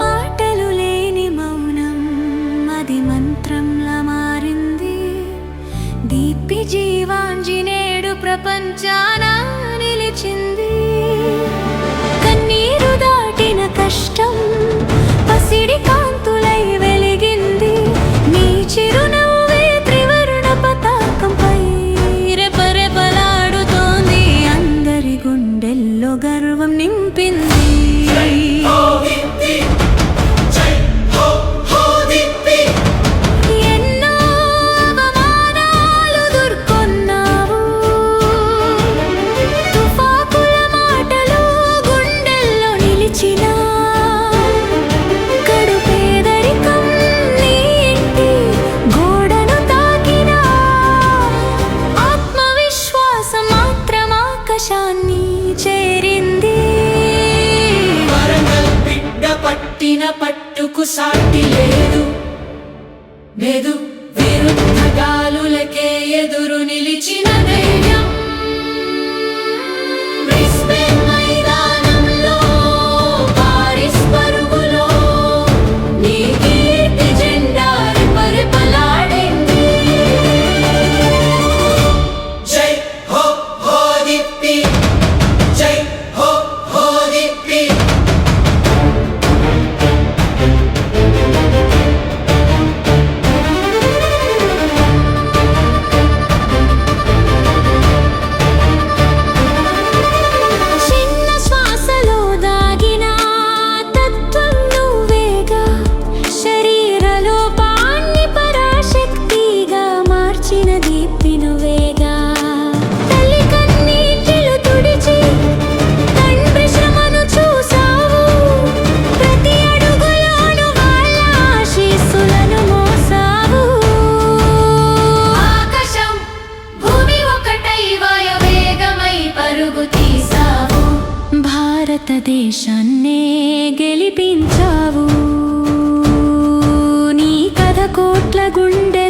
మాటలు లేని మౌనం మంత్రంలా మారింది. దీపి ప్రపంచానా 心底 ఆకాశాన్ని చేరింది. వరంగల్ బిడ్డ పట్టిన పట్టుకు సాటి లేదు. లేదు విరుద్ధ గాలులకే ఎదురు నిలిచిన దైవం భారతదేశాన్నే గెలిపించావు. నీ కథ కోట్ల గుండె